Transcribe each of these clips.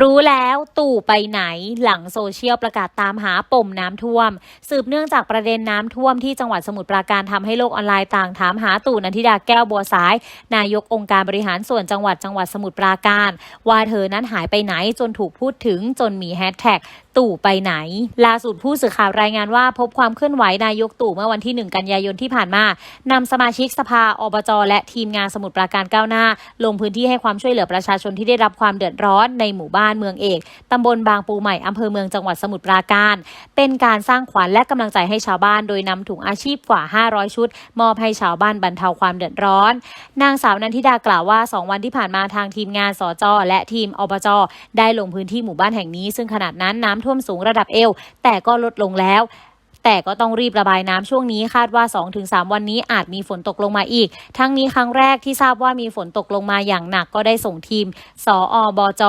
รู้แล้วตู่ไปไหนหลังโซเชียลประกาศตามหาปมน้ำท่วม สืบเนื่องจากประเด็นน้ำท่วมที่จังหวัดสมุทรปราการทำให้โลกออนไลน์ต่างถามหาตู่นันทิดาแก้วบัวสาย นายกองค์การบริหารส่วนจังหวัดจังหวัดสมุทรปราการ ว่าเธอนั้นหายไปไหนจนถูกพูดถึงจนมีแฮชแท็กตู่ไปไหน ล่าสุดผู้สื่อข่าวรายงานว่า พบความเคลื่อนไหวนายกตู่เมื่อวันที่ 1 กันยายนที่ผ่านมานำสมาชิกสภาอบจและทีมงานสมุทรปราการก้าวหน้า ลงพื้นที่ให้ความช่วยเหลือประชาชนที่ได้รับความเดือดร้อนในหมู่บ้านเมืองเอกตำบลบางปูใหม่อำเภอเมืองจังหวัดสมุทรปราการ เป็นการสร้างขวัญและกำลังใจให้ชาวบ้าน โดยนำถุงอาชีพกว่า 500 ชุด มอบให้ชาวบ้านบรรเทาความเดือดร้อน นางสาวนันทิดากล่าวว่า 2 วันที่ผ่านมาทางทีมงานสจและทีมอบจได้ลงพื้นที่หมู่บ้านแห่งนี้ ซึ่งขนาดนั้นน้ำท่วมสูงระดับเอว แต่ก็ลดลงแล้วแต่ก็ต้องรีบระบายน้ำช่วงนี้คาดว่า 2-3 วันนี้อาจมีฝนตกลงมาอีก ทั้งนี้ครั้งแรกที่ทราบว่ามีฝนตกลงมาอย่างหนักก็ได้ส่งทีม สออบจ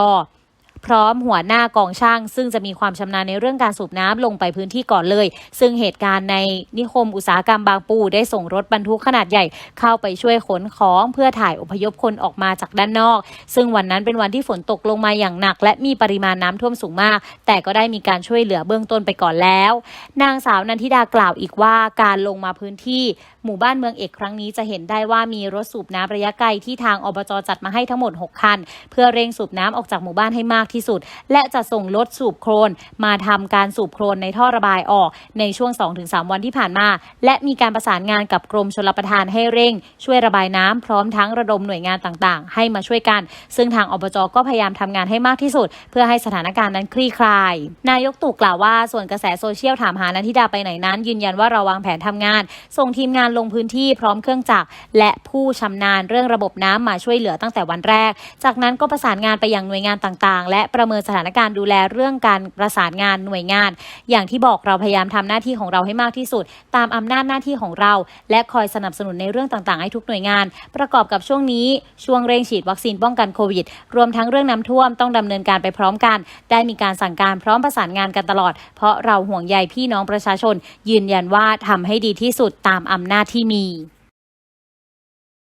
พร้อมหัวหน้ากองช่าง ซึ่งจะมีความชำนาญในเรื่องการสูบน้ำลงไปพื้นที่ก่อนเลย ซึ่งเหตุการณ์ในนิคมอุตสาหกรรมบางปูได้ส่งรถบรรทุกขนาดใหญ่เข้าไปช่วยขนของเพื่อถ่ายอพยพคนออกมาจากด้านนอก ซึ่งวันนั้นเป็นวันที่ฝนตกลงมาอย่างหนัก และมีปริมาณน้ำท่วมสูงมาก แต่ก็ได้มีการช่วยเหลือเบื้องต้นไปก่อนแล้ว นางสาวนันทิดากล่าวอีกว่าการลงมาพื้นที่ หมู่บ้านเมืองเอกครั้งนี้จะเห็นได้ว่ามีรถสูบน้ำระยะไกลที่ทางอบจจัดมาให้ทั้งหมด 6 คัน เพื่อเร่งสูบน้ำออกจากหมู่บ้านให้มากที่สุด และจะส่งรถสูบโครน มาทำการสูบโครนในท่อระบายออกในช่วง 2-3 วันที่ผ่านมา และมีการประสานงานกับกรมชลประทานให้เร่ง ช่วยระบายน้ำพร้อมทั้งระดมหน่วยงานต่างๆ ให้มาช่วยกัน ซึ่งทางอบจก็พยายามทำงานให้มากที่สุด เพื่อให้สถานการณ์นั้นคลี่คลาย นายกตู่กล่าวว่าส่วนกระแสโซเชียลถามหานันทิดาไปไหนนั้น ยืนยันว่าเราวางแผนทำงาน ส่งทีมงานลงพื้นที่พร้อมเครื่องจักรและผู้ชำนาญเรื่องระบบน้ำมาช่วยเหลือตั้งแต่วันแรก จากนั้นก็ประสานงานไปยังหน่วยงานต่างๆ และและประเมินสถานการณ์ดูแลเรื่องการประสานงานหน่วยงาน อย่างที่บอกเราพยายามทำหน้าที่ของเราให้มากที่สุด ตามอำนาจหน้าที่ของเรา และคอยสนับสนุนในเรื่องต่างๆ ให้ทุกหน่วยงาน ประกอบกับช่วงนี้ช่วงเร่งฉีดวัคซีนป้องกันโควิด รวมทั้งเรื่องน้ำท่วมต้องดำเนินการไปพร้อมกัน ได้มีการสั่งการพร้อมประสานงานกันตลอด เพราะเราห่วงใยพี่น้องประชาชน ยืนยันว่าทำให้ดีที่สุดตามอำนาจที่มี